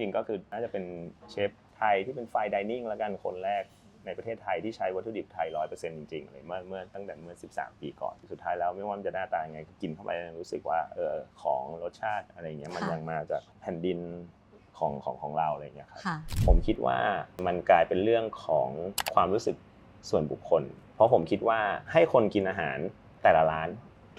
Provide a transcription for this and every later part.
จริงๆก็คือน่าจะเป็นเชฟไทยที่เป็นไฟดิเนิ่งแล้วกันคนแรกในประเทศไทยที่ใช้วัตถุดิบไทยร้อยเปอร์เซ็นต์จริงๆเลยเมื่อเมื่อตั้งแต่เมื่อ 13 ปีก่อน สุดท้ายแล้วไม่ว่ามันจะหน้าตายังไงกินเข้าไปรู้สึกว่าเออของรสชาติอะไรเงี้ยมันค่ะยังมาจากแผ่นดินของของของเราอะไรเงี้ยครับค่ะผมคิดว่ามันกลายเป็นเรื่องของความรู้สึกส่วนบุคคล เพราะผมคิดว่าให้คนกินอาหารแต่ละร้าน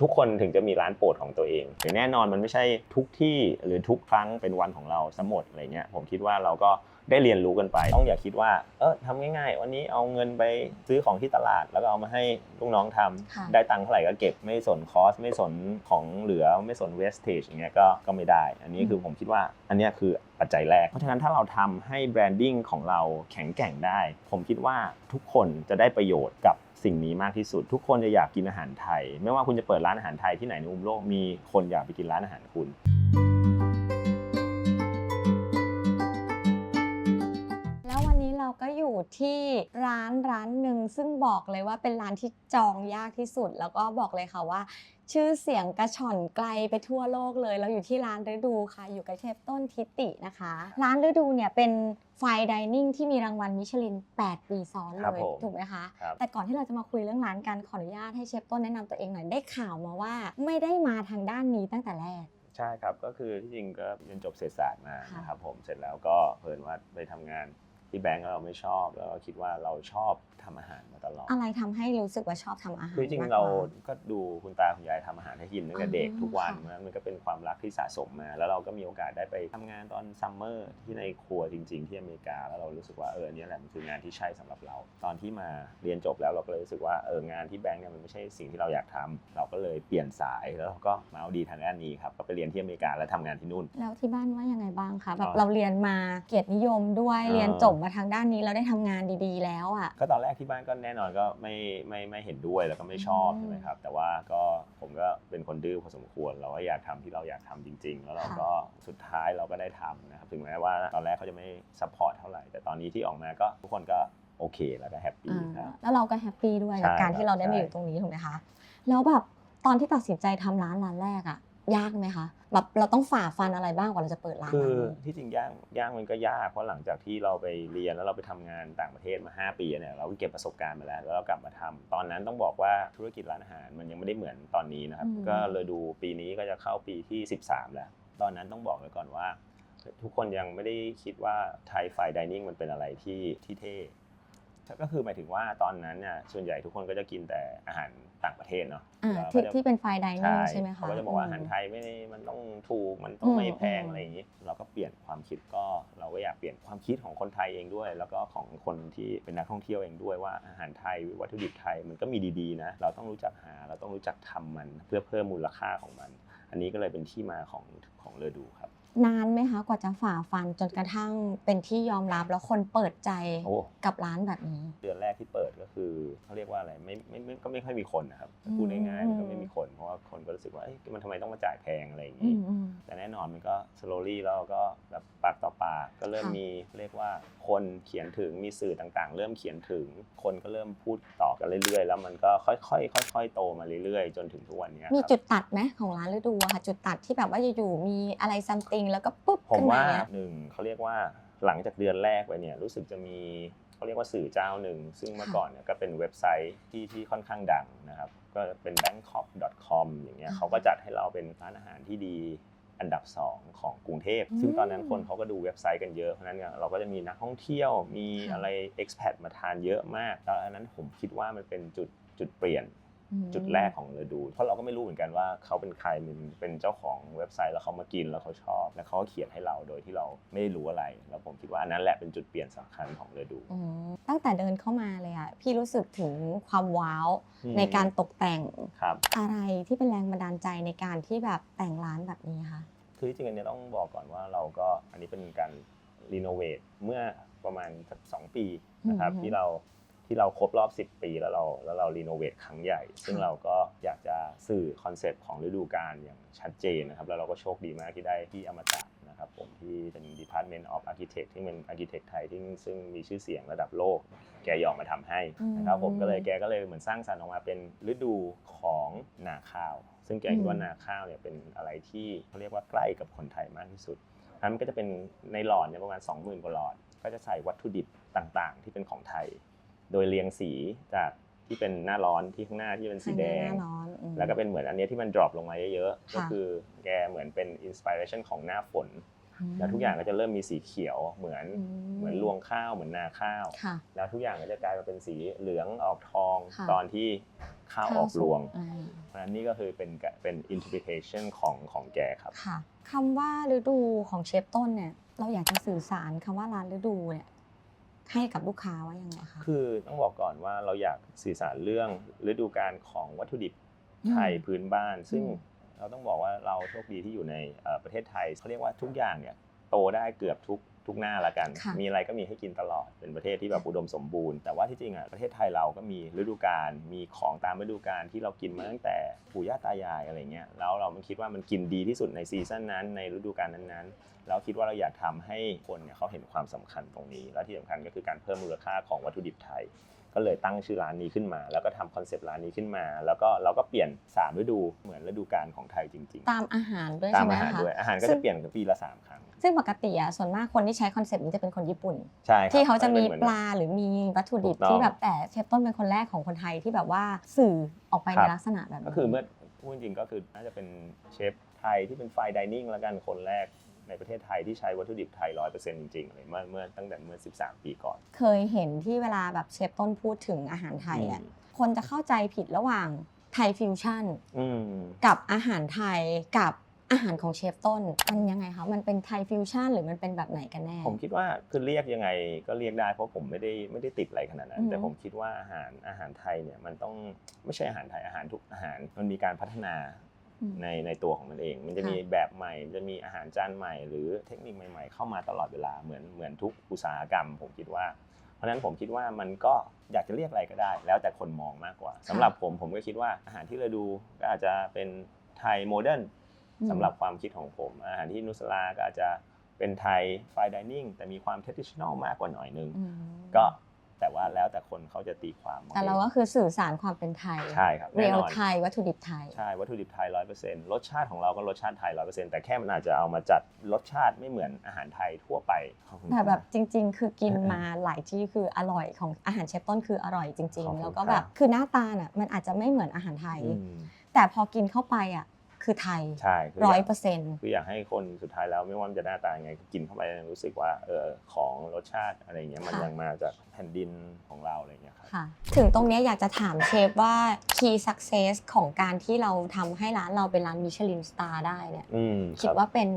ทุกคนถึงจะมีร้านโปรดของตัวเองแต่แน่นอนมันไม่ใช่ทุกที่หรือทุกครั้งเป็นวันของเราสมดอะไรเงี้ยผมคิดว่าเราก็ ได้เรียนรู้กันไป ต้องอย่าคิดว่า เออทำง่ายๆ วันนี้เอาเงินไปซื้อของที่ตลาด แล้วก็เอามาให้ลูกน้องทำค่ะ ได้ตังค์เท่าไหร่ก็เก็บไม่สนคอส ไม่สนของเหลือไม่สนเวสเทจอย่างเงี้ยก็ก็ไม่ได้ อันนี้คือผมคิดว่าอันเนี้ยคือปัจจัยแรก เพราะฉะนั้นถ้าเราทำให้แบรนดิ้งของเราแข็งแกร่งได้ ผมคิดว่าทุกคนจะได้ประโยชน์กับสิ่งนี้มากที่สุด ทุกคนจะอยากกินอาหารไทย ไม่ว่าคุณจะเปิดร้านอาหารไทยที่ไหนในมุมโลกมีคนอยากไปกินร้านอาหารคุณ ก็อยู่ที่ร้านร้านหนึ่งซึ่งบอกเลยว่าเป็นร้านที่จองยากที่สุด แล้วก็บอกเลยค่ะว่า ชื่อเสียงกระชอนไกลไปทั่วโลกเลย เราอยู่ที่ร้านฤดูค่ะ อยู่กับเชฟต้นทิตินะคะ ร้านฤดูเนี่ยเป็นไฟดิเนิ่งที่มีรางวัลมิชลิน 8 ปีซ้อนครัเลบย ผมถูกไหมคะ ครับ แต่ก่อนที่เราจะมาคุยเรื่องร้านกันขออนุญาตให้เชฟต้นแนะนำตัวเองหน่อยได้ข่าวมาว่า ไม่ได้มาทางด้านนี้ตั้งแต่แรก ใช่ครับ ก็คือที่จริงก็เรียนจบเศรษฐศาสตร์มาค่ะ นะครับผมเสร็จแล้วก็เพิ่นว่าไปทำงาน ที่แบงก์เราไม่ชอบแล้วก็คิดว่าเราชอบทำอาหารมาตลอด อะไรทำให้รู้สึกว่าชอบทำอาหารคือจริงมกๆเรากว่ ก็ดูคุณตาคุณยายทำอาหารให้กินตั้งแต่เด็กอ๋อทุกวันค่ะนะมันก็เป็นความรักที่สะสมมา แล้วเราก็มีโอกาสได้ไปทำงานตอนซัมเมอร์ที่ในครัวจริง ๆ ที่อเมริกา แล้วเรารู้สึกว่าเอออนเนี้ยแหละมันคืองานที่ใช่สำหรับเรา ตอนที่มาเรียนจบแล้วเราก็เลยรู้สึกว่าเอองานที่แบงก์เนี่ยมันไม่ใช่สิ่งที่เราอยากทำเราก็เลยเปลี่ยนสายแล้วเราก็มาเอาดีทางด้านนี้ครับก็ไปเรียนที่อเมริกาแล้วทำงานที่นู่น แล้วที่บ้านว่ายังไงบ้างคะแบบอ๋อเราเรียนมาเกียรตินิยมด้วยอ่า เรียนจบมาทางด้านนี้เราได้ทำงานดีๆ แล้วอะ ก็ตอนแรกที่บ้านก็แน่นอนก็ไม่ไม่ไม่เห็นด้วยแล้วก็ไม่ชอบอืมใช่ไหมครับ แต่ว่าก็ผมก็เป็นคนดื้อพอสมควร เราก็อยากทำที่เราอยากทำจริง ๆ แล้วเราก็สุดท้ายเราก็ได้ทำนะครับถึงแม้ว่าตอนแรกเขาจะไม่ซัพพอร์ตเท่าไหร่ แต่ตอนนี้ที่ออกมาก็ทุกคนก็โอเคแล้วก็แฮปปี้อ่าครับแล้วเราก็แฮปปี้ด้วยกับใช่การที่เราได้ครับมาอยู่ตรงนี้ถูกไหมคะแล้วแบบตอนที่ตัดสินใจทำร้านร้านแรกอะ ยากไหมคะแบบเราต้องฝ่าฟันอะไรบ้างกว่าเราจะเปิดร้านคือร้านนี้ที่จริงย่างย่างมันก็ยากเพราะหลังจากที่เราไปเรียนแล้วเราไปทำงานต่างประเทศมา 5 ปีเนี่ยเราก็เก็บประสบการณ์มาแล้วแล้วเรากลับมาทำตอนนั้นต้องบอกว่าธุรกิจร้านอาหารมันยังไม่ได้เหมือนตอนนี้นะครับอืมก็เลยดูปีนี้ก็จะเข้าปีที่ 13 แล้ว ตอนนั้นต้องบอกไว้ก่อนว่า ทุกคนยังไม่ได้คิดว่าไทยไฟดิเนิ่งมันเป็นอะไรที่ที่เท่ ก็คือหมายถึงว่าตอนนั้นเนี่ยส่วนใหญ่ทุกคนก็จะกินแต่อาหารต่างประเทศเนาะอ่าแล้วที่ก็จะที่เป็นไฟดิเนิ่งใช่ไหมคะเขาก็จะบอกว่าอาหารไทยไม่ได้มันต้องถูกมันต้องไม่แพงอืมอะไรอย่างนี้ เราก็เปลี่ยนความคิดก็เราก็อยากเปลี่ยนความคิดของคนไทยเองด้วย แล้วก็ของคนที่เป็นนักท่องเที่ยวเองด้วยว่าอาหารไทยวัตถุดิบไทยมันก็มีดีๆนะเราต้องรู้จักหาเราต้องรู้จักทำมัน เพื่อเพิ่มมูลค่าของมัน อันนี้ก็เลยเป็นที่มาของของเลอดูครับ นานไหมคะกว่าจะฝ่าฟันจนกระทั่งเป็นที่ยอมรับแล้วคนเปิดใจโอ้ กับร้านแบบนี้ เดือนแรกที่เปิดก็คือเขาเรียกว่าอะไรไม่ไม่ไม่ก็ไม่ค่อยมีคนนะครับอืม พูดง่ายๆมันก็ไม่มีคน เพราะว่าคนก็รู้สึกว่าเอ๊ะมันทำไมต้องมาจ่ายแพงอะไรอย่างอืนี้ มอืม แต่แน่นอนมันก็ slowly แล้วก็แบบปากต่อปากก็เริ่มค่ะ มีเรียกว่าคนเขียนถึงมีสื่อต่างๆ เริ่มเขียนถึง คนก็เริ่มพูดต่อกันเรื่อยๆ แล้วมันก็ค่อยๆค่อยๆโตมาเรื่อยๆ จนถึงทุกวันเนี้ยมีครับ จุดตัดไหมของร้านฤดูอะค่ะ จุดตัดที่แบบว่าอยู่ๆมีอะไรซัมติงแล้วก็ปุ๊บผมขึ้นมาว่าเนี่ยหนึ่งเขาเรียกว่าหลังจากเดือนแรกไปเนี่ยรู้สึกจะมีเขาเรียกว่าสื่อเจ้าหนึ่ง ซึ่งเมื่อก่อนเนี่ยก็เป็นเว็บไซต์ที่ที่ค่อนข้างดังนะครับ ก็เป็น bangkok.com อย่างเงี้ยอ่าเขาก็จัดให้เราเป็นร้านอาหารที่ดีอันดับ 2 ของกรุงเทพอืมซึ่งตอนนั้นคนเขาก็ดูเว็บไซต์กันเยอะ เพราะฉะนั้นเนี่ยเราก็จะมีนักท่องเที่ยว มีค่ะอะไร expat มาทานเยอะมาก แล้วอันนั้นผมคิดว่ามันเป็นจุดจุดเปลี่ยนอืม จุดแรกของเรือดู เพราะเราก็ไม่รู้เหมือนกันว่าเขาเป็นใครเป็นเป็นเจ้าของเว็บไซต์แล้วเขามากินแล้วเขาชอบ แล้วเขาก็เขียนให้เราโดยที่เราไม่ได้รู้อะไร แล้วผมคิดว่าอันนั้นแหละเป็นจุดเปลี่ยนสำคัญของเรือดูอืมตั้งแต่เดินเข้ามาเลยอะพี่รู้สึกถึงความว้าวอืมในการตกแต่งครับอะไรที่เป็นแรงบันดาลใจในการที่แบบแต่งร้านแบบนี้คะคือจริงๆอันนี้ต้องบอกก่อนว่าเราก็อันนี้เป็นการรีโนเวทเมื่อประมาณสักสองปีนะครับอือฮึที่เรา ที่เราครบรอบ 10 ปีแล้วเราแล้วเรารีโนเวทครั้งใหญ่ ซึ่งค่ะเราก็อยากจะสื่อคอนเซปต์ของฤดูกาลอย่างชัดเจนนะครับ แล้วเราก็โชคดีมากที่ได้ที่อมตะนะครับผมที่เป็น Department of Architect ที่เป็น Architect ไทยที่ซึ่งมีชื่อเสียงระดับโลก แกยอมมาทำให้นะครับผมก็เลยแกก็เลยเหมือนสร้างสรรค์ออกมาเป็นฤดูของนาข้าว ซึ่งแกคิดว่านาข้าวเนี่ยเป็นอะไรที่เขาเรียกว่าใกล้กับคนไทยมากที่สุดอนั้นมันก็จะเป็นในหลอดเนี่ยประมาณ 20,000กว่าหลอด ก็จะใส่วัตถุดิบต่างๆ ที่เป็นของไทย โดยเรียงสีจากที่เป็นหน้าร้อนที่ข้างหน้าที่เป็นสีแดงข้างหน้าร้อนอืมแล้วก็เป็นเหมือนอันเนี้ยที่มัน drop ลงมาเยอะๆค่ะก็คือแกเหมือนเป็น inspiration ของหน้าฝน แล้วทุกอย่างก็จะเริ่มมีสีเขียวเหมือนเหมือนรวงข้าวเหมือนนาข้าวค่ะแล้วทุกอย่างก็จะกลายมาเป็นสีเหลืองออกทองค่ะตอนที่ข้าวออกรวงอ่าเพราะฉะนั้นนี่ก็คือเป็นกะเป็น interpretation ของของแกครับค่ะคำว่าฤดูของเชฟต้นเนี่ยเราอยากจะสื่อสารคำว่าร้านฤดูเนี่ย ให้กับลูกค้าว่ายังไงคะ คือต้องบอกก่อนว่าเราอยากสื่อสารเรื่องฤดูกาลของวัตถุดิบไทยพื้นบ้าน ซึ่งอืมเราต้องบอกว่าเราโชคดีที่อยู่ในเอ่อประเทศไทยเขาเรียกว่าทุกอย่างเนี่ยโตได้เกือบทุก ทุกหน้าละกัน ค่ะ มีอะไรก็มีให้กินตลอดเป็นประเทศที่แบบอุดมสมบูรณ์ แต่ว่าที่จริงอะประเทศไทยเราก็มีฤดูกาลมีของตามฤดูกาลที่เรากินมาตั้งแต่ปู่ย่าตายายอะไรเงี้ยแล้วเรามันคิดว่ามันกินดีที่สุดในซีซั่นนั้นในฤดูกาลนั้นๆเราคิดว่าเราอยากทำให้คนเนี่ยเขาเห็นความสำคัญตรงนี้ และที่สำคัญก็คือการเพิ่มมูลค่าของวัตถุดิบไทย ก็เลยตั้งชื่อร้านนี้ขึ้นมา แล้วก็ทำคอนเซปต์ร้านนี้ขึ้นมา แล้วก็เราก็เปลี่ยน3ฤดูเหมือนฤดูกาลของไทยจริงตามอาหารด้วยๆตาใช่มไหมอาหารคะด้วยอาหารก็ซึ่จะงเปลี่ยนกันปีละ3ครั้งซึ่งปกติอะส่วนมากคนที่ใช้คอนเซปต์นี้จะเป็นคนญี่ปุ่น ใช่ครับที่เขาจะมีนหอน ปลาหรือมีวัตถุดิบถูกต้องที่แบบแต่เชฟต้นเป็นคนแรกของคนไทยที่แบบว่าสื่อออกไปครัในบ ลักษณะแบบนี้ ก็คือเมื่อพูดจริงๆก็คือน่าจะเป็นเชฟไทยที่เป็นไฟดิเนิ่งแล้วกันคนแรก ในประเทศไทยที่ใช้วัตถุดิบไทย100%จริงๆเลยเมื่อเมื่อตั้งแต่เมื่อ 13 ปีก่อน เคยเห็นที่เวลาแบบเชฟต้นพูดถึงอาหารไทยอะอืมคนจะเข้าใจผิดระหว่างไทยฟิวชั่นอืมกับอาหารไทยกับอาหารของเชฟต้นมันยังไงคะมันเป็นไทยฟิวชั่นหรือมันเป็นแบบไหนกันแน่ ผมคิดว่าคือเรียกยังไงก็เรียกได้เพราะผมไม่ได้ไม่ได้ติดอะไรขนาดนั้อืนมแต่ผมคิดว่าอาหารอาหารไทยเนี่ยมันต้องไม่ใช่อาหารไทยอาหารทุกอาหารมันมีการพัฒนาอืม ในในตัวของมันเอง มันจะค่ะมีแบบใหม่มันจะมีอาหารจานใหม่ หรือเทคนิคใหม่ ๆ เข้ามาตลอดเวลาเหมือนเหมือนทุกอุตสาหกรรม ผมคิดว่า เพราะฉะนั้นผมคิดว่ามันก็อยากจะเรียกอะไรก็ได้ แล้วแต่คนมองมากกว่าสำหรับผมผมก็คิดว่าอาหารที่เราดูก็อาจจะเป็นไทยโมเดิร์นอืมสำหรับความคิดของผม อาหารที่นุสลาก็อาจจะเป็นไทยไฟดิเนิ่งแต่มีความเท d i ิช o น a ลมากกว่าหน่อยนึงอืมก็ แต่ว่าแล้วแต่คนเขาจะตีความแต่เราก็คือสื่อสารความเป็นไทยใช่ครับเรีแน่ยนลอนไทยวัตถุดิบไทยใช่วัตถุดิบไทยร้อยเปอร์เซ็นต์รสชาติของเราก็รสชาติไทยร้อยเปอร์เซ็นต์แต่แค่มันอาจจะเอามาจัดรสชาติไม่เหมือนอาหารไทยทั่วไปขอบคุณแต่แบบครับจริง ๆ คือกินมาหลายที่คืออร่อยของอาหารเชฟต้นคืออร่อยจริงขอบคุณๆแล้วก็ครับแบบคือหน้าตาน่ะมันอาจจะไม่เหมือนอาหารไทยอืมแต่พอกินเข้าไปอะ คือไทยใช่คืร้อยยากเปอร์เซ็นต์คืออยากให้คนสุดท้ายแล้วไม่ว่ามันจะหน้าตายังไงกินเข้าไปรู้สึกว่าเออของรสชาติอะไรเงี้ยมันยังมาจากแผ่นดินของเราอะไรเงี้ยครับค่ะถึงตรงเนี้ยอยากจะถามเชฟว่า key success ของการที่เราทำให้ร้านเราเป็นร้านมิชลินสตาร์ได้เนี่ยอืมคิดรับว่าเป็น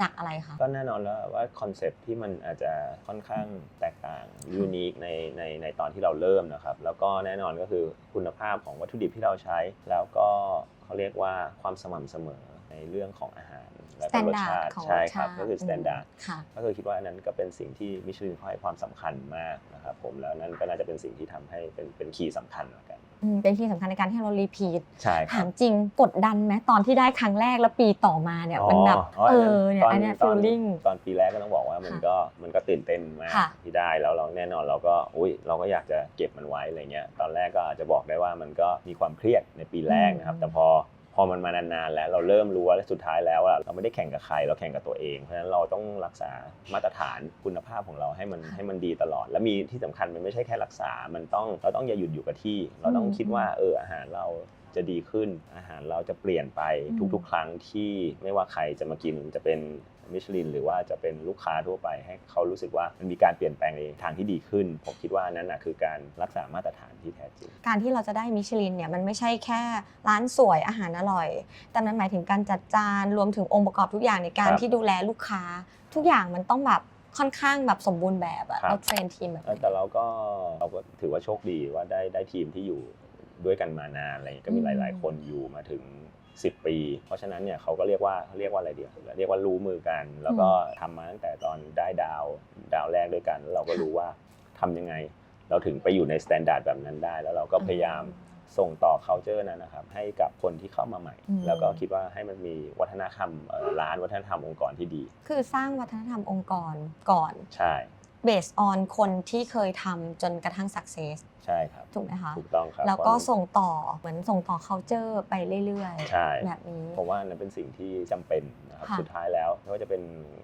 จากอะไรคะก็แน่นอนแล้วว่าคอนเซปต์ที่มันอาจจะค่อนข้างแตกต่างยูนิคในในในตอนที่เราเริ่มนะครับแล้วก็แน่นอนก็คือคุณภาพของวัตถุดิบที่เราใช้ แล้วก็เขาเรียกว่าความสม่ำเสมอในเรื่องของอาหาร และก็รส standard ชาติของใช่รสครับชาติก็คือม standard ค่ะ ก็คือคิดว่าอันนั้นก็เป็นสิ่งที่มิชลินเขาให้ความสำคัญมากนะครับผมแล้วนั่นก็น่าจะเป็นสิ่งที่ทำให้เป็นเป็นคีย์สำคัญแล้วกัน อืมเป็นที่สำคัญในการที่เรารีพีทใช่คถารับ มจริงกดดันไหมตอนที่ได้ครั้งแรกแล้วปีต่อมาเนี่ยมันแบบเออเนี่ยอันเนี้ยตฟีลลิ่ง ตอนปีแรกก็ต้องบอกว่ามันค่ะก็มันก็ตื่นเต้นมากค่ะที่ได้แล้วเราแน่นอนเราก็อุ้ยเราก็อยากจะเก็บมันไว้อะไรเงี้ยตอนแรกก็อาจจะบอกได้ว่ามันก็มีความเครียดในปีแรกนะครับแต่พอ พอมันมานานๆแล้วเราเริ่มรู้ว่าสุดท้ายแล้วอะเราไม่ได้แข่งกับใครเราแข่งกับตัวเองเพราะฉะนั้นเราต้องรักษามาตรฐานคุณภาพของเราให้มันค่ะให้มันดีตลอด และมีที่สำคัญมันไม่ใช่แค่รักษา มันต้องเราต้องอย่าหยุดอยู่กับที่ เราต้องอืมคิดว่าเอออาหารเราจะดีขึ้นอาหารเราจะเปลี่ยนไปอืมทุกๆ ครั้งที่ไม่ว่าใครจะมากินจะเป็น มิชลินหรือว่าจะเป็นลูกค้าทั่วไปให้เขารู้สึกว่ามันมีการเปลี่ยนแปลงในทางที่ดีขึ้น ผมคิดว่านั่นนะคือการรักษามาตรฐานที่แท้จริง การที่เราจะได้มิชลินเนี่ยมันไม่ใช่แค่ร้านสวยอาหารอร่อย แต่มันหมายถึงการจัดจานรวมถึงองค์ประกอบทุกอย่างในการครับที่ดูแลลูกค้า ทุกอย่างมันต้องแบบค่อนข้างแบบสมบูรณ์แบบอะครับเราเทรนทีมแบบเออแต่เราก็เราก็ถือว่าโชคดีว่าได้ได้ทีมที่อยู่ด้วยกันมานานอะไรอย่างเงี้ยก็มีหลาย ๆ คนอยู่มาถึง 10 ปี เพราะฉะนั้นเนี่ยเขาก็เรียกว่าเรียกว่าอะไรเดียวเรียกว่ารู้มือกัน แล้วก็ทำมาตั้งแต่ตอนได้ดาวดาวแรกด้วยกันแล้วเราก็รู้ว่าทำยังไง เราถึงไปอยู่ในสแตนดาร์ดแบบนั้นได้ แล้วเราก็พยายามส่งต่อ culture นั้นนะครับให้กับคนที่เข้ามาใหม่อืมแล้วก็คิดว่าให้มันมีวัฒนธรรมเอ่อร้านวัฒนธรรมองค์กรที่ดี คือสร้างวัฒนธรรมองค์กรก่อนใช่แ based on คนที่เคยทำจนกระทั่ง success ใช่ครับ ถูกไหมคะ ถูกต้องครับแล้วก็เพราะส่งต่อเหมือนส่งต่อ culture ไปเรื่อยใช่ๆ แบบนี้ ผมว่านั่นเป็นสิ่งที่จำเป็นนะครับ ค่ะ สุดท้ายแล้วไม่ว่าจะเป็น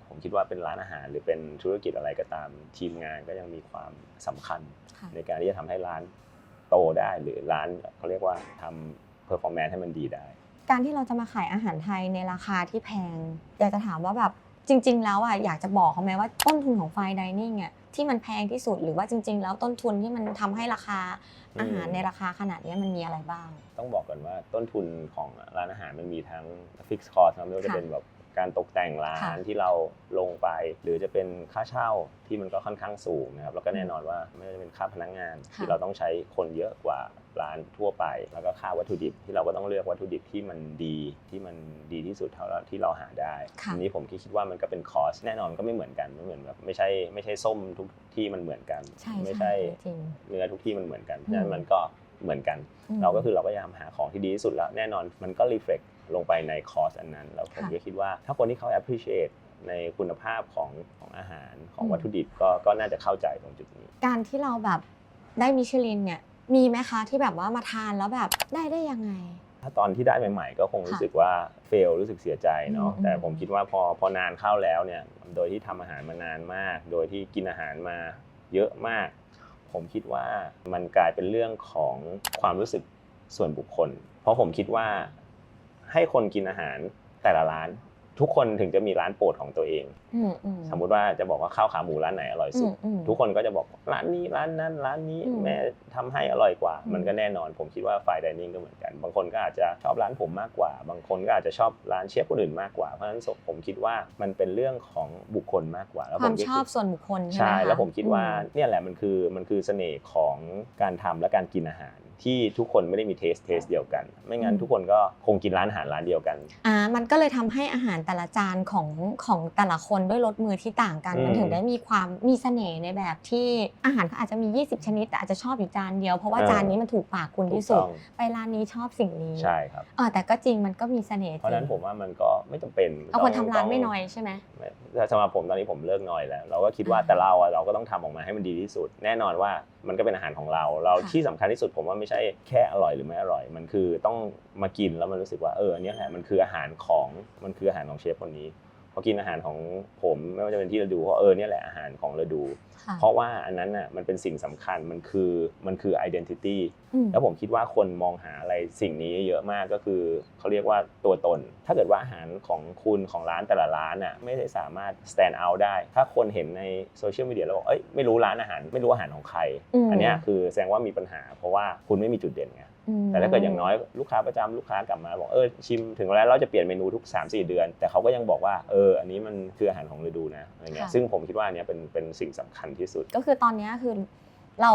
ผมคิดว่าเป็นร้านอาหาร หรือเป็นธุรกิจอะไรก็ตามทีมงานก็ยังมีความสำคัญ ค่ะ ในการที่จะทำให้ร้านโตได้หรือร้านเขาเรียกว่าทำ performance ให้มันดีได้ การที่เราจะมาขายอาหารไทยในราคาที่แพง อยากจะถามว่าแบบ จริง ๆ แล้วอะอยากจะบอกเขาไหมว่าต้นทุนของไฟดิเนิ่งอะที่มันแพงที่สุดหรือว่าจริง ๆ แล้วต้นทุนที่มันทำให้ราคาอาหารอืมในราคาขนาดเนี้ยมันมีอะไรบ้าง ต้องบอกก่อนว่าต้นทุนของร้านอาหารมันมีทั้ง fixed cost นะไม่ว่าจะค่ะเป็นแบบ การตกแต่งร้านค่ะที่เราลงไป หรือจะเป็นค่าเช่าที่มันก็ค่อนข้างสูงนะครับแล้วก็แน่นอนว่าไม่ว่าจะเป็นค่าพนักงานที่เราต้องใช้คนเยอะกว่าร้านทั่วไป แล้วก็ค่าวัตถุดิบที่เราก็ต้องเลือกวัตถุดิบที่มันดีที่มันดีที่สุดเท่าที่เราหาได้ค่ะอันนี้ผมคิดว่ามันก็เป็นคอสแน่นอนก็ไม่เหมือนกันไม่เหมือนแบบไม่ใช่ไม่ใช่ส้มทุกที่มันเหมือนกันใช่ไม่ใช่ใช่จริงเนื้อทุกที่มันเหมือนกันเพอืราะมฉะนั้นมันก็เหมือนกันมเราก็คือเราก็พยายามหาของที่ดีที่สุดแล้ว แน่นอนมันก็รีเฟล็ก ลงไปในคอสอันนั้น แล้วผมค่ะก็คิดว่า ถ้าคนที่เขา appreciate ในคุณภาพของของอาหารของอืมวัตถุดิบก็ก็น่าจะเข้าใจตรงจุดนี้ การที่เราแบบได้มิชลินเนี่ยมีไหมคะที่แบบว่ามาทานแล้วแบบได้ได้ยังไง ถ้าตอนที่ได้ใหม่ ๆ ก็คงรู้ค่ะสึกว่าเฟลรู้สึกเสียใจเนาะอืมแต่ผมคิดว่าพอพอนานเข้าแล้วเนี่ยโดยที่ทำอาหารมานานมาก โดยที่กินอาหารมาเยอะมาก ผมคิดว่ามันกลายเป็นเรื่องของความรู้สึกส่วนบุคคล เพราะผมคิดว่า ให้คนกินอาหารแต่ละร้าน ทุกคนถึงจะมีร้านโปรดของตัวเองอืมอืมสมมุติว่าจะบอกว่าข้าวขาหมูร้านไหนอร่อยสุดอืมอืมทุกคนก็จะบอกร้านนี้ร้านนั้นร้านนี้อืมแม่ทำให้อร่อยกว่าอืมมันก็แน่นอน ผมคิดว่าไฟดิเนิ่งก็เหมือนกัน บางคนก็อาจจะชอบร้านผมมากกว่า บางคนก็อาจจะชอบร้านเชฟคนอื่นมากกว่าเพราะฉะนั้นผมคิดว่ามันเป็นเรื่องของบุคคลมากกว่าแล้วคผวามก็ชอบดส่วนบุคคลใช่ไหมใช่คะแล้วผมคิดว่าอืมเนี่ยแหละมันคือมันคือเสน่ห์ของการทำและการกินอาหาร ที่ทุกคนไม่ได้มีเทสเทสเดียวกัน ไม่งั้นทุกคนก็คงกินร้านอาหารร้านเดียวกัน อ่ามันก็เลยทำให้อาหารแต่ละจานของของแต่ละคนด้วยรสมือที่ต่างกัน อืม มันถึงได้มีความมีเสน่ห์ในแบบที่อาหารเขาอาจจะมี 20 ชนิด แต่อาจจะชอบอยู่จานเดียว เพราะว่าจานนี้มันถูกปากคุณถูที่กสุด ต้องไปร้านนี้ชอบสิ่งนี้ใช่ครับอ่าแต่ก็จริงมันก็มีเสน่ห์เพราะฉะนั้นจงผมว่ามันก็ไม่จำเป็นเอาคนต้ทำงร้านไม่ต้งน้อยใช่ไหม ไม่แต่สำหรับผมตอนนี้ผมเลิกน้อยแล้ว เราก็คิดว่าอ่า แต่เราอะเราก็ต้องทำออกมาให้มันดีที่สุด แน่นอนว่ามันก็เป็นอาหารของเรา เราค่ะที่สำคัญที่สุดผมว่าไม่ใช่แค่อร่อยหรือไม่อร่อย มันคือต้องมากินแล้วมันรู้สึกว่าเอออันเนี้ยแหละมันคืออาหารของมันคืออาหารของเชฟคนนี้ พอกินอาหารของผมไม่ว่าจะเป็นที่ฤดูก็เออเนี่ยแหละอาหารของฤดูค่ะเพราะว่าอันนั้นน่ะมันเป็นสิ่งสำคัญมันคือมันคือ identity อืมแล้วผมคิดว่าคนมองหาอะไรสิ่งนี้เยอะมากก็คือเขาเรียกว่าตัวตน ถ้าเกิดว่าอาหารของคุณของร้านแต่ละร้านน่ะไม่ได้สามารถ stand out ได้ ถ้าคนเห็นในโซเชียลมีเดียแล้วบอกเอ้ยไม่รู้ร้านอาหาร ไม่รู้อาหารของใครอืมอันเนี้ยคือแสดงว่ามีปัญหา เพราะว่าคุณไม่มีจุดเด่นไงอืม แต่ถ้าเกิดอย่างน้อยลูกค้าประจำลูกค้ากลับมาบอกเออชิมถึงแล้วเราจะเปลี่ยนเมนูทุก 3-4 เดือน แต่เขาก็ยังบอกว่าเอออันนี้มันคืออาหารของฤดูนะอะไรเงี้ยค่ะซึ่งผมคิดว่าอันเนี้ยเป็นเป็นสิ่งสำคัญที่สุด ก็คือตอนเนี้ยคือเรา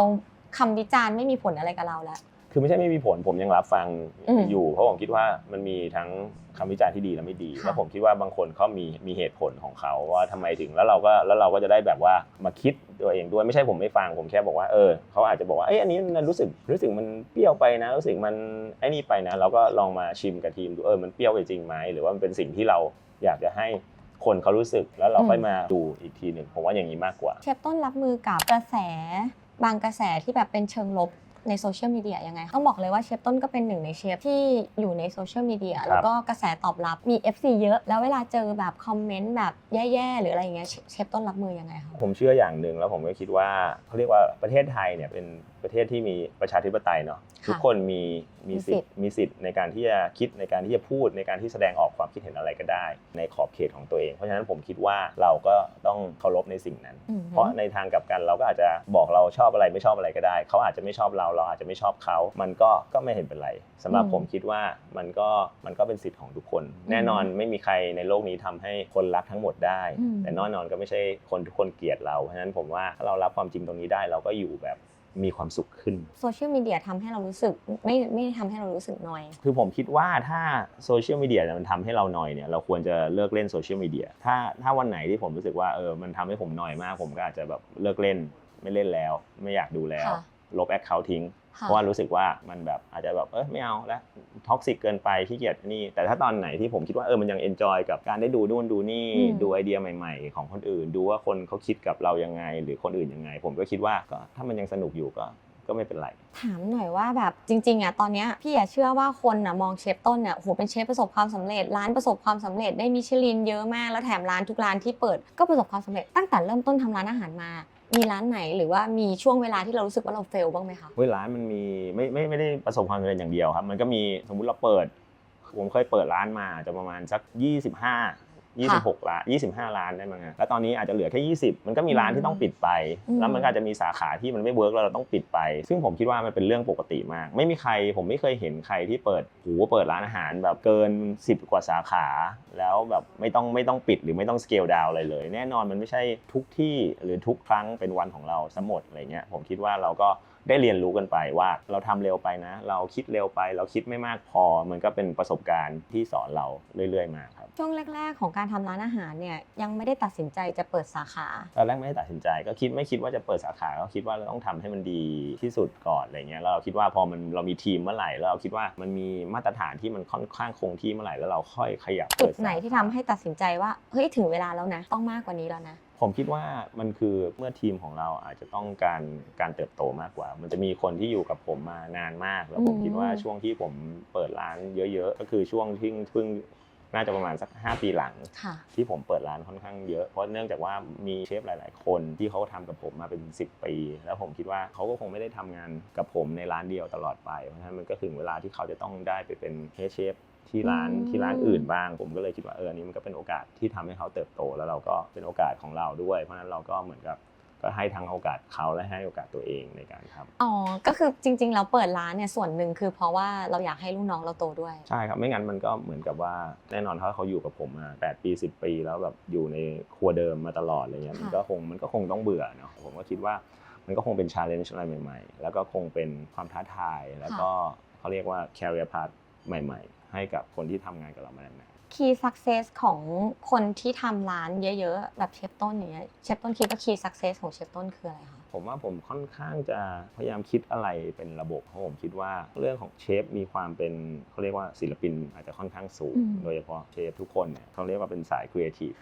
คำวิจารณ์ไม่มีผลอะไรกับเราแล้ว คือไม่ใช่ไม่มีผลผมยังรับฟังอืมอยู่ เพราะผมคิดว่ามันมีทั้งคำวิจารณ์ที่ดีและไม่ดีค่ะแล้วผมคิดว่าบางคนเขามีมีเหตุผลของเขาว่าทำไมถึงแล้วเราก็แล้วเราก็จะได้แบบว่ามาคิดตัวเองด้วยไม่ใช่ผมไม่ฟังผมแค่บอกว่าเออเขาอาจจะบอกว่าเอ้ยอันนี้มันรู้สึกรู้สึกมันเปรี้ยวไปนะ รู้สึกมันไอ้นี่ไปนะ เราก็ลองมาชิมกับทีมดูเออมันเปรี้ยวไปจริงไหมหรือว่ามันเป็นสิ่งที่เราอยากจะให้คนเขารู้สึกแล้วเราค่อยมาดูอีกทีหนึ่งผมว่าอย่างนี้มากกว่าเชฟต้นรับมือกับกระแสบางกระแสที่แบบเป็นเชิงลบ ในโซเชียลมีเดียยังไงต้องบอกเลยว่าเชฟต้นก็เป็นหนึ่งในเชฟที่อยู่ในโซเชียลมีเดียครับแล้วก็กระแสตอบรับมี FC เยอะแล้วเวลาเจอแบบคอมเมนต์แบบแย่ๆหรืออะไรอย่างเงี้ยเชเชฟต้นรับมือยังไงคะผมเชื่ออย่างหนึ่งแล้วผมก็คิดว่าเขาเรียกว่าประเทศไทยเนี่ยเป็น ประเทศที่มีประชาธิปไตยเนาะค่ะทุกคนมีมีมีสิสิททธิ์ธิ์มีสิทธิ์ในการที่จะคิดในการที่จะพูดในการที่แสดงออกความคิดเห็นอะไรก็ได้ ในขอบเขตของตัวเอง เพราะฉะนั้นผมคิดว่าเราก็ต้องเคารพในสิ่งนั้นอืมเพราะในทางกลับกันเราก็อาจจะบอกเราชอบอะไรไม่ชอบอะไรก็ได้ เขาอาจจะไม่ชอบเราเราอาจจะไม่ชอบเขามันก็ก็ไม่เห็นเป็นไรสำหรับอืมผมคิดว่ามันก็มันก็เป็นสิทธิ์ของทุกคน แน่นอนไม่มีใครในโลกนี้ทำให้คนรักทั้งหมดได้อืมแต่แน่นอนก็ไม่ใช่คนทุกคนเกลียดเราเพราะฉะนั้นผมว่าถ้าเรารับความจริงตรงนี้ได้เราก็อยู่แบบ มีความสุขขึ้น โซเชียลมีเดียทำให้เรารู้สึกไม่ไม่ได้ทำให้เรารู้สึกน้อย คือผมคิดว่าถ้าโซเชียลมีเดียมันทำให้เราหน่อยเนี่ยเราควรจะเลิกเล่นโซเชียลมีเดียถ้าถ้าวันไหนที่ผมรู้สึกว่าเออมันทำให้ผมหน่อยมาก ผมก็อาจจะแบบเลิกเล่นไม่เล่นแล้ว ไม่อยากดูแล้ว ค่ะ ลบแอคเคาท์ทิ้งค่ะ เพราะว่ารู้สึกว่ามันแบบอาจจะแบบเออไม่เอาแล้วท็อกซิกเกินไปขี้เกียจนี่ แต่ถ้าตอนไหนที่ผมคิดว่าเออมันยังเอนจอยกับการได้ดูนู่นดูนี่อืมดูไอเดียใหม่ ๆ ของคนอื่น ดูว่าคนเขาคิดกับเรายังไง หรือคนอื่นยังไง ผมก็คิดว่าก็ถ้ามันยังสนุกอยู่ก็ก็ไม่เป็นไร ถามหน่อยว่าแบบจริงๆอะตอนเนี้ยพี่อะเชื่อว่าคนอะมองเชฟต้นเนี่ยโหเป็นเชฟประสบความสำเร็จร้านประสบความสำเร็จได้มิชลินเยอะมากแล้วแถมร้านทุกร้านที่เปิดก็ประสบความสำเร็จตั้งแต่เริ่มต้นทำร้านอาหารมา มีร้านไหนหรือว่ามีช่วงเวลาที่เรารู้สึกว่าเราเฟลบ้างไหมคะ เฮ้ยร้านมันมีไม่ไม่ไม่ได้ประสบความสำเร็จอย่างเดียวครับ มันก็มีสมมุติเราเปิด ผมเคยเปิดร้านมาจะประมาณสัก 25 26ล้าน25 ล้านได้มั้งฮะแล้วตอนนี้อาจจะเหลือแค่ 20 มันก็มีร้านที่ต้องปิดไปอืมแล้วมันก็อาจจะมีสาขาที่มันไม่เวิร์กแล้วเราต้องปิดไป ซึ่งผมคิดว่ามันเป็นเรื่องปกติมาก ไม่มีใครผมไม่เคยเห็นใครที่เปิดหูเปิดร้านอาหารแบบเกิน 10 กว่าสาขา แล้วแบบไม่ต้องไม่ต้องปิดหรือไม่ต้องสเกลดาวอะไรเลย แน่นอนมันไม่ใช่ทุกที่หรือทุกครั้งเป็นวันของเราสมดอะไรเงี้ยผมคิดว่าเราก็ได้เรียนรู้กันไปว่าเราทำเร็วไปนะ เราคิดเร็วไป เราคิดไม่มากพอ มันก็เป็นประสบการณ์ที่สอนเราเรื่อย ๆ มาครับ ช่วงแรก ๆ ของการทำร้านอาหารเนี่ยยังไม่ได้ตัดสินใจจะเปิดสาขา ตอนแรกไม่ได้ตัดสินใจ ก็คิดไม่คิดว่าจะเปิดสาขาก็คิดว่าเราต้องทำให้มันดีที่สุดก่อนอะไรเงี้ยแล้วเราคิดว่าพอมันเรามีทีมเมื่อไหร่แล้วเราคิดว่ามันมีมาตรฐานที่มันค่อนข้างคงที่เมื่อไหร่แล้วเราค่อยขยับจุเปิดสาขาไหนที่ทำให้ตัดสินใจว่าเฮ้ยถึงเวลาแล้วนะ ต้องมากกว่านี้แล้วนะผมคิดว่ามันคือเมื่อทีมของเราอาจจะต้องการการเติบโตมากกว่า มันจะมีคนที่อยู่กับผมมานานมาก แล้วผมอืมคิดว่าช่วงที่ผมเปิดร้านเยอะ ๆ ก็คือช่วงที่เพิ่ง น่าจะประมาณสัก 5 ปีหลังค่ะที่ผมเปิดร้านค่อนข้างเยอะ เพราะเนื่องจากว่ามีเชฟหลาย ๆ คนที่เขาทำกับผมมาเป็น 10 ปี แล้วผมคิดว่าเขาก็คงไม่ได้ทำงานกับผมในร้านเดียวตลอดไป เพราะฉะนั้นมันก็ถึงเวลาที่เขาจะต้องได้ไปเป็นเฮดเชฟที่ร้านอืมที่ร้านอื่นบ้าง ผมก็เลยคิดว่าเอออันนี้มันก็เป็นโอกาสที่ทำให้เขาเติบโต แล้วเราก็เป็นโอกาสของเราด้วย เพราะฉะนั้นเราก็เหมือนกับ ก็ให้ทั้งโอกาสเขาและให้โอกาสตัวเองในการทำอ๋อก็คือจริงๆเราเปิดร้านเนี่ยส่วนหนึ่งคือเพราะว่าเราอยากให้ลูกน้องเราโตด้วย ใช่ครับไม่งั้นมันก็เหมือนกับว่าแน่นอนถ้าเขาอยู่กับผมมา8ปี 10 ปี แล้วแบบอยู่ในครัวเดิมมาตลอดอะไรเงี้ยค่ะมันก็คงมันก็คงต้องเบื่อเนาะผมก็คิดว่ามันก็คงเป็นชาเลนจ์อะไรใหม่ๆ แล้วก็คงเป็นความท้าทายแล้วก็เขาเรียกว่า career path ใหม่ ๆ ให้กับคนที่ทำงานกับเรามานาน คีย์สักเซสของคนที่ทำร้านเยอะๆ แบบเชฟต้นอย่างเงี้ยเชฟต้นคิดว่าคีย์สักเซสของเชฟต้นคืออะไรคะ ผมว่าผมค่อนข้างจะพยายามคิดอะไรเป็นระบบเพราะผมคิดว่าเรื่องของเชฟมีความเป็นเขาเรียกว่าศิลปินอาจจะค่อนข้างสูง อืม โดยเฉพาะเชฟทุกคนเนี่ยเขาเรียกว่าเป็นสายครีเอทีฟ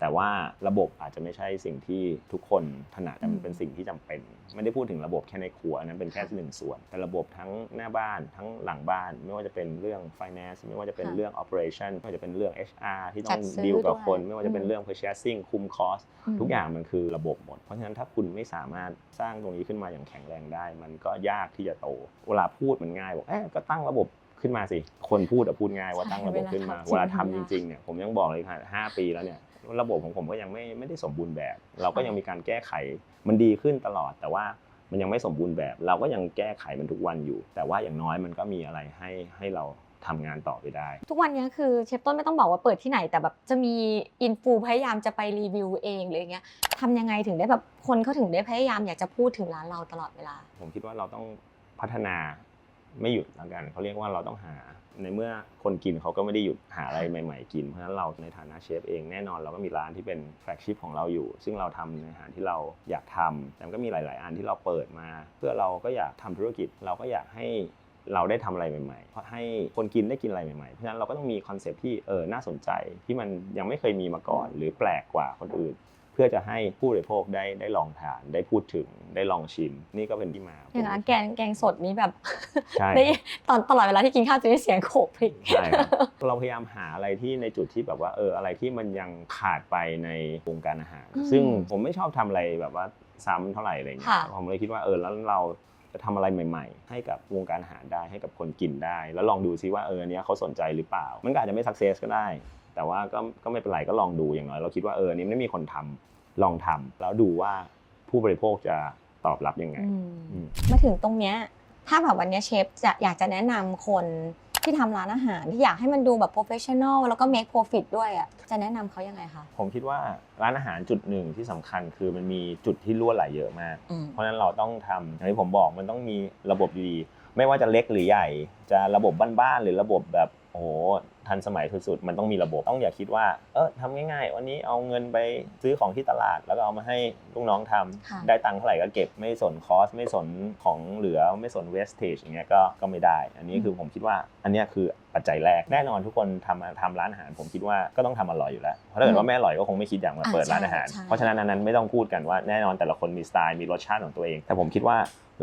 แต่ว่าระบบอาจจะไม่ใช่สิ่งที่ทุกคนถนัดแต่มันเป็นสิ่งที่จำเป็น ไม่ได้พูดถึงระบบแค่ในครัวอันนั้นเป็นแค่หนึ่งส่วน แต่ระบบทั้งหน้าบ้านทั้งหลังบ้าน ไม่ว่าจะเป็นเรื่อง finance ไม่ว่าจะเป็นค่ะเรื่อง operation ไม่ว่าจะเป็นเรื่อง HR ที่ต้จัองดซื้อดีลกับคนด้วยไม่ว่าจะเป็นอืมเรื่อง purchasing คุม cost ทุกอย่างมันคือระบบหมด เพราะฉะนั้นถ้าคุณไม่สามารถสร้างตรงนี้ขึ้นมาอย่างแข็งแรงได้ มันก็ยากที่จะโต เวลาพูดมันง่ายบอกเอ๊ะก็ตั้งระบบขึ้นมาสิ คนพูดอะพูดง่ายว่าตั้งระบบขึ้นมาใช่เวเวลาลาทำทำจริงๆเนี่ยผมยังบอกเลยค่ะห้าปีแล้วเนี่ย ระบบของผมก็ยังไม่ไม่ได้สมบูรณ์แบบ เราก็ยังมีการแก้ไขมันดีขึ้นตลอด แต่ว่ามันยังไม่สมบูรณ์แบบ เราก็ยังแก้ไขมันทุกวันอยู่ แต่ว่าอย่างน้อยมันก็มีอะไรให้ให้เราทำงานต่อไปได้ ทุกวันนี้คือเชฟต้นไม่ต้องบอกว่าเปิดที่ไหน แต่แบบจะมีอินฟูพยายามจะไปรีวิวเองหรืออย่างเงี้ยทำยังไงถึงได้แบบคนเขาถึงได้พยายามอยากจะพูดถึงร้านเราตลอดเวลา ผมคิดว่าเราต้องพัฒนาไม่หยุดแล้วกันเขาเรียกว่าเราต้องหา ในเมื่อคนกินเขาก็ไม่ได้หยุดหาอะไรใหม่ ๆ กิน เพราะฉะนั้นเราในฐานะเชฟเองแน่นอนเราก็มีร้านที่เป็นแฟลกชิพของเราอยู่ ซึ่งเราทำในอาหารที่เราอยากทำแต่มันก็มีหลาย ๆ อันที่เราเปิดมา เพื่อเราก็อยากทำธุรกิจเราก็อยากให้เราได้ทำอะไรใหม่ๆ เพราะให้คนกินได้กินอะไรใหม่ๆ เพราะฉะนั้นเราก็ต้องมีคอนเซปต์ที่เออน่าสนใจที่มันยังไม่เคยมีมาก่อน หรือแปลกกว่าคนอื่น พื่อจะให้ผู้บริโภคได้ได้ลองทานได้พูดถึงได้ลองชิม นี่ก็เป็นที่มาอย่างร้านแกงแกงสดนี้แบบใช่ได้ตอนตลอดเวลาที่กินข้าวจะได้เสียงโขกพริกใช่ครับเราพยายามหาอะไรที่ในจุดที่แบบว่าเอออะไรที่มันยังขาดไปในวงการอาหารอืมซึ่งผมไม่ชอบทำอะไรแบบว่าซ้ำเท่าไหร่อะไรเงี้ยค่ะผมเลยคิดว่าเออแล้วเราจะทำอะไรใหม่ ๆ ให้กับวงการอาหารได้ให้กับคนกินได้ แล้วลองดูซิว่าเอออันเนี้ยเขาสนใจหรือเปล่า มันก็อาจจะไม่สักเซสก็ได้ แต่ว่าก็ก็ไม่เป็นไรก็ลองดูอย่างน้อยเราคิดว่าเอออันนี้ไม่มีคนทำ ลองทำแล้วดูว่าผู้บริโภคจะตอบรับยังไงอืมอืมมาถึงตรงเนี้ยถ้าแบบวันเนี้ยเชฟจะอยากจะแนะนำคนที่ทำร้านอาหารที่อยากให้มันดูแบบ professional แล้วก็ make profit ด้วยอะจะแนะนำเขายังไงคะผมคิดว่าร้านอาหารจุดหนึ่งที่สำคัญคือมันมีจุดที่รั่วไหลเยอะมากอืมเพราะฉะนั้นเราต้องทำอย่างที่ผมบอกมันต้องมีระบบดีๆไม่ว่าจะเล็กหรือใหญ่ จะระบบบ้านๆหรือระบบแบบโอ้โห ททันสมัยสุดๆ มันต้องมีระบบ ต้องอย่าคิดว่า เออทำง่ายๆ วันนี้เอาเงินไปซื้อของที่ตลาด แล้วก็เอามาให้ลูกน้องทำค่ะได้ตังค์เท่าไหร่ก็เก็บ ไม่สนคอส ไม่สนของเหลือ ไม่สนเวสเทจอย่างเงี้ยก็ ก็ไม่ได้ อันนี้คือผมคิดว่า อันเนี้ยคือปัจจัยแรก แน่นอนทุกคนทำทำร้านอาหาร ผมคิดว่าก็ต้องทำอร่อยอยู่แล้ว เพราะถ้าเกิดว่าไม่อร่อยก็คงไม่คิดอย่างมาอ่าเปิดร้านอาหาร ใช่ใช่ เพราะฉะนั้นอันนั้นไม่ต้องพูดกันว่าแน่นอนแต่ละคนมีสไตล์ มีรสชาติของตัวเอง แต่ผมคิดว่า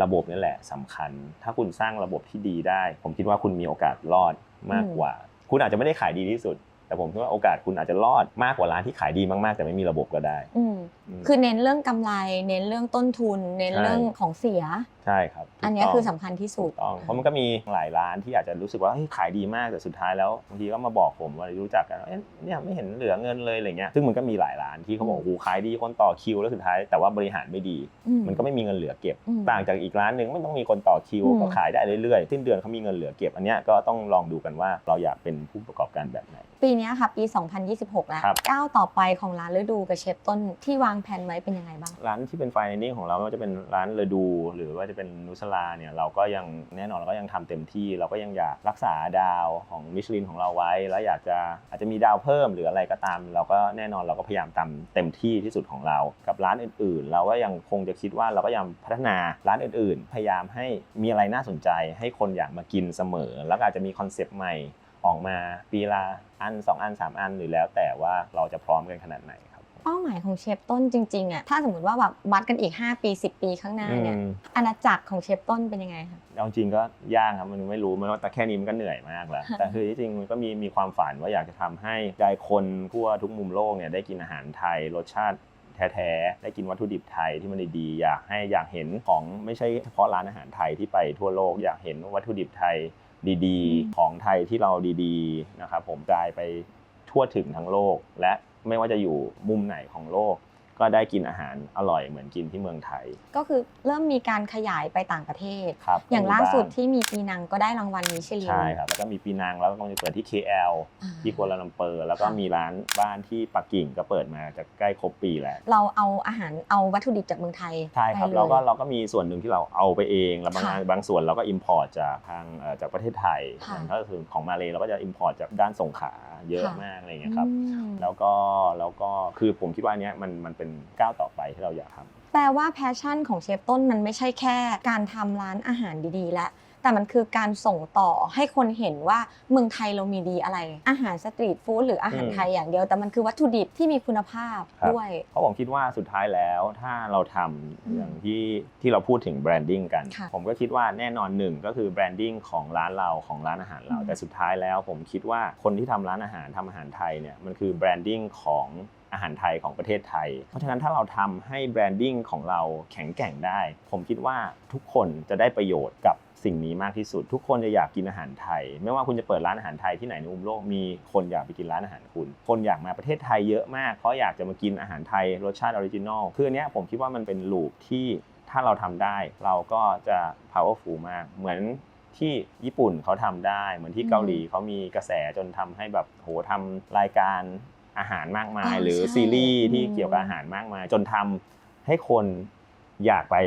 ระบบนี่แหละสำคัญ ถ้าคุณสร้างระบบที่ดีได้ ผมคิดว่าคุณมีโอกาสรอดมากกว่า คุณอาจจะไม่ได้ขายดีที่สุด แต่ผมคิดว่าโอกาสคุณอาจจะรอดมากกว่าร้านที่ขายดีมากๆ แต่ไม่มีระบบก็ได้อืมมคือเน้นเรื่องกำไร เน้นเรื่องต้นทุน เน้นใช่เรื่องของเสีย ใช่ครับถูกอันเนี้ยต้งคือสำคัญที่สุถูดกต้องเพราะมันก็มีหลายร้านที่อาจจะรู้สึกว่าเฮ้ยขายดีมากแต่สุดท้ายแล้วบางทีก็มาบอกผมว่ารู้จักกันว่าเอ๊ะเนี่ยไม่เห็นเหลือเงินเลยอะไรเงี้ยซึ่งมันก็มีหลายร้านที่เขาบอกโอ้โหขายดีคนต่อคิวแล้วสุดท้ายแต่ว่าบริหารไม่ดีอืมันก็ไม่มีเงินเหลือเก็บอืมต่างจากอีกร้านหนึ่งไม่ต้องมีคนต่อคิวอืมก็ขายได้เรื่อยๆสิ้นเดือนเขามีเงินเหลือเก็บ อันเนี้ยก็ต้องลองดูกันว่าเราอยากเป็นผู้ประกอบการแบบไหนปีเนี้ยค่ะปี 2026 แล้ว ครับ ก้าวต่อไปของร้านฤดูกับเชฟต้นที่วางแผนไว้เป็นยังไงบ้าง ร้านที่เป็นไฟนิ่งของเราไม่ว่าจะเป็นร้านเลอดู หรือว่าจะเป็นนุสลาเนี่ยเราก็ยังแน่นอนเราก็ยังทำเต็มที่ เราก็ยังอยากรักษาดาวของมิชลินของเราไว้ แล้วอยากจะอาจจะมีดาวเพิ่มหรืออะไรก็ตาม เราก็แน่นอนเราก็พยายามทำเต็มที่ที่สุดของเรา กับร้านอื่นๆ เราก็ยังคงจะคิดว่าเราก็ยังพัฒนาร้านอื่นๆ พยายามให้มีอะไรน่าสนใจ ให้คนอยากมากินเสมอ แล้วก็อาจจะมีคอนเซปต์ใหม่ ออกมาปีละอันสองอันสามอันหรือแล้วแต่ว่าเราจะพร้อมกันขนาดไหนครับ เป้าหมายของเชฟต้นจริงๆอะถ้าสมมติว่าแบบวัดกันอีก 5 ปี 10 ปีข้างหน้าเนี่ยอืม อาณาจักรของเชฟต้นเป็นยังไงคะ เอาจริงก็ยากครับมันไม่รู้มันว่าแต่แค่นี้มันก็เหนื่อยมากแล้ว แต่คือที่จริงมันก็มีมีความฝันว่าอยากจะทำให้ได้คนทั่วทุกมุมโลกเนี่ยได้กินอาหารไทยรสชาติแท้ๆได้กินวัตถุดิบไทยที่มันดีๆอยากให้อยากเห็นของไม่ใช่เฉพาะร้านอาหารไทยที่ไปทั่วโลกอยากเห็นวัตถุดิบไทย ดีๆ ของไทยที่เราดีๆนะครับผมกลายไปทั่วถึงทั้งโลก และไม่ว่าจะอยู่มุมไหนของโลก ก็ได้กินอาหารอร่อยเหมือนกินที่เมืองไทย ก็คือเริ่มมีการขยายไปต่างประเทศ ครับอย่างล่าสุดมีบ้ที่มีปีนังก็ได้รางวัลมิชลิงนใช่ครับแล้วก็มีปีนังแล้วก็กำลังจะเปิดที่ KL อ่าที่กัวลาลัมเปอร์แล้วก็ค่ะมีร้านบ้านที่ปักกิ่งก็เปิดมาจะใกล้ครบปีแล้วเราเอาอาหารเอาวัตถุดิบจากเมืองไทยใช่ครับไปลยเราก็เราก็มีส่วนหนึ่งที่เราเอาไปเองแล้วบางค่ะบางส่วนเราก็อิมพอร์ตจากทางเอ่อจากประเทศไทยค่ะอย่างถ้าคือของมาเลยเราก็จะอิมพอร์ตจากด้านสงขลาเยอะค่ะมากอะไรอย่างเงี้ยครับอืมแล้วก็แล้วก็คือผมคิดว่าอันเนี้ยมันมันเป็นก้าวต่อไปที่เราอยากทำแปลว่าแพชชั่นของเชฟต้นมันไม่ใช่แค่การทำร้านอาหารดีๆ แล้วแต่มันคือการส่งต่อให้คนเห็นว่าเมืองไทยเรามีดีอะไร อาหารสตรีทฟู้ดหรืออาหารอืมไทยอย่างเดียว แต่มันคือวัตถุดิบที่มีคุณภาพครับด้วย เพราะผมคิดว่าสุดท้ายแล้วถ้าเราทำอืมอย่างที่ที่เราพูดถึงแบรนดิ้งกันค่ะผมก็คิดว่าแน่นอนหนึ่งก็คือแบรนดิ้งของร้านเราของร้านอาหารเราอืมแต่สุดท้ายแล้วผมคิดว่าคนที่ทำร้านอาหารทำอาหารไทยเนี่ยมันคือแบรนดิ้งของ อาหารไทยของประเทศไทย เพราะฉะนั้นถ้าเราทำให้แบรนดิ้งของเราแข็งแกร่งได้ ผมคิดว่าทุกคนจะได้ประโยชน์กับสิ่งนี้มากที่สุด ทุกคนจะอยากกินอาหารไทย ไม่ว่าคุณจะเปิดร้านอาหารไทยที่ไหนในมุมโลกมีคนอยากไปกินร้านอาหารคุณ คนอยากมาประเทศไทยเยอะมากเพราะอยากจะมากินอาหารไทยรสชาติออริจินอลคืออันเนี้ยผมคิดว่ามันเป็นลูปที่ถ้าเราทำได้เราก็จะ powerful มาก เหมือนที่ญี่ปุ่นเขาทำได้ เหมือนที่เกาหลีเขามีกระแสจนทำให้แบบโหทำรายการ อาหารมากมายอ่าหรือใช่ซีรีส์ที่อืมเกี่ยวกับอาหารมากมาย จนทำให้คนอยากไป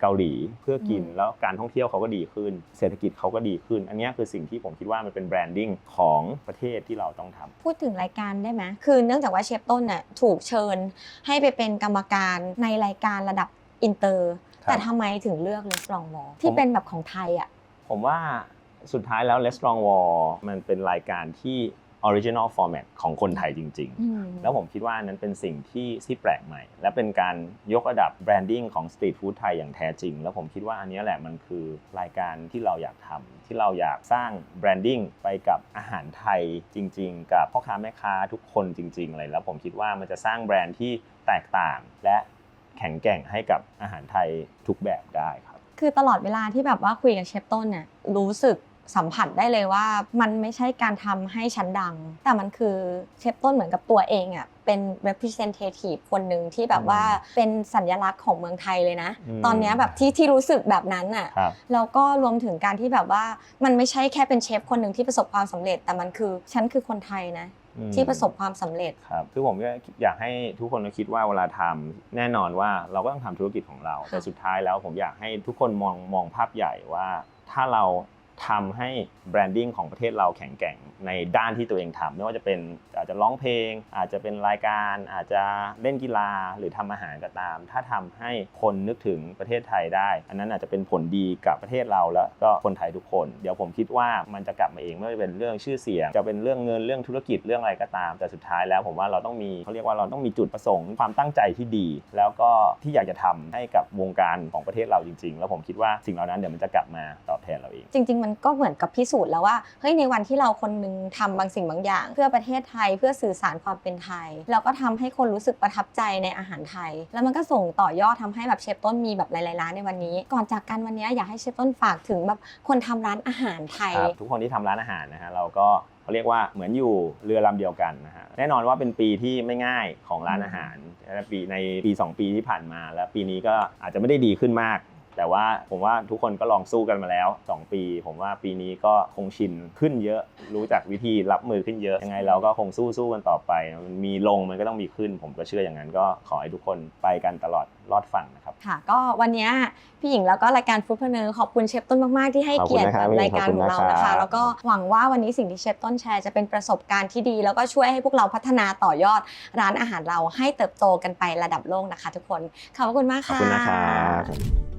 เกาหลีเพื่อกินอืมแล้วการท่องเที่ยวเขาก็ดีขึ้น เศรษฐกิจเขาก็ดีขึ้น อันเนี้ยคือสิ่งที่ผมคิดว่ามันเป็นแบรนดิ้งของประเทศที่เราต้องทำพูดถึงรายการได้ไหมคือเนื่องจากว่าเชฟต้นน่ะถูกเชิญให้ไปเป็นกรรมการในรายการระดับอินเตอร์ครับแต่ทำไมถึงเลือกเลสตรองวอลที่ผมเป็นแบบของไทยอะผมว่าสุดท้ายแล้ว Restaurant Wall มันเป็นรายการที่ original format ของคนไทยจริงๆอืมแล้วผมคิดว่านั้นเป็นสิ่งที่ที่แปลกใหม่ และเป็นการยกระดับแบรนดิ้งของสตรีทฟู้ดไทยอย่างแท้จริง แล้วผมคิดว่าอันเนี้ยแหละมันคือรายการที่เราอยากทำที่เราอยากสร้างแบรนดิ้งไปกับอาหารไทยจริง ๆ กับพ่อค้าแม่ค้าทุกคนจริงๆเลยแล้วผมคิดว่ามันจะสร้างแบรนด์ที่แตกต่างและแข็งแกร่งให้กับอาหารไทยทุกแบบได้ครับ คือตลอดเวลาที่แบบว่าคุยกับเชฟต้นเนี่ยรู้สึก สัมผัสได้เลยว่ามันไม่ใช่การทำให้ชั้นดัง แต่มันคือเชฟต้นเหมือนกับตัวเองอะเป็น representative คนหนึ่งที่แบบว่าเป็นสัญลักษณ์ของเมืองไทยเลยนะอืมตอนเนี้ยแบบที่ที่รู้สึกแบบนั้นอะครับแล้วก็รวมถึงการที่แบบว่ามันไม่ใช่แค่เป็นเชฟคนหนึ่งที่ประสบความสำเร็จ แต่มันคือฉันคือคนไทยนะอืมที่ประสบความสำเร็จครับคือผมก็อยากให้ทุกคนคิดว่าเวลาทำแน่นอนว่าเราก็ต้องทำธุรกิจของเราค่ะแต่สุดท้ายแล้วผมอยากให้ทุกคนมองมองภาพใหญ่ว่าถ้าเรา ทำให้แบรนดิ้งของประเทศเราแข็งแกร่งในด้านที่ตัวเองทำไม่ว่าจะเป็นอาจจะร้องเพลง อาจจะเป็นรายการ อาจจะเล่นกีฬาหรือทำอาหารก็ตาม ถ้าทำให้คนนึกถึงประเทศไทยได้ อันนั้นอาจจะเป็นผลดีกับประเทศเราแล้วก็คนไทยทุกคน เดี๋ยวผมคิดว่ามันจะกลับมาเองไม่ว่าจะเป็นเรื่องชื่อเสียง จะเป็นเรื่องเงินเรื่องธุรกิจเรื่องอะไรก็ตาม แต่สุดท้ายแล้วผมว่าเราต้องมีเขาเรียกว่าเราต้องมีจุดประสงค์ความตั้งใจที่ดี แล้วก็ที่อยากจะทำให้กับวงการของประเทศเราจริง ๆ แล้วผมคิดว่าสิ่งเหล่านั้นเดี๋ยวมันจะกลับมาตอบแทนเราเองจริงๆมันก็เหมือนกับพิสูจน์แล้วว่าเฮ้ยในวันที่เราคนหนึงทำบางสิ่งบางอย่าง เพื่อประเทศไทยเพื่อสื่อสารความเป็นไทยแล้วก็ทำให้คนรู้สึกประทับใจในอาหารไทย แล้วมันก็ส่งต่อยอดทำให้แบบเชฟต้นมีแบบหลายๆร้านในวันนี้ ก่อนจากกันวันนี้อยากให้เชฟต้นฝากถึงแบบคนทำร้านอาหารไทย ทุกคนที่ทำร้านอาหารนะฮะเราก็เขาเรียกว่าเหมือนอยู่เรือลำเดียวกันนะฮะแน่นอนว่าเป็นปีที่ไม่ง่ายของร้านอาหารและปีในปี 2 ปีที่ผ่านมา แล้วปีนี้ก็อาจจะไม่ได้ดีขึ้นมาก แต่ว่าผมว่าทุกคนก็ลองสู้กันมาแล้ว 2 ปี ผมว่าปีนี้ก็คงชินขึ้นเยอะ รู้จักวิธีรับมือขึ้นเยอะ ยังไงเราก็คงสู้สู้กันต่อไป มันมีลงมันก็ต้องมีขึ้น ผมก็เชื่ออย่างนั้นก็ขอให้ทุกคนไปกันตลอดรอดฝั่งนะครับ ค่ะ ก็วันนี้พี่หญิงแล้วก็รายการฟู้ดเพเนอร์ขอบคุณเชฟต้นมาก ๆ ที่ให้เกียรติขอบกัคุบณนะครับรายการของเราขอบคุณนะนะครัคะบแล้วก็หวังว่าวันนี้สิ่งที่เชฟต้นแชร์จะเป็นประสบการณ์ที่ดี แล้วก็ช่วยให้พวกเราพัฒนาต่อยอดร้านอาหารเราให้เติบโตกันไประดับโลกนะคะ ทุกคน ขอบพระคุณมากขอบค่ะคุณนะครับ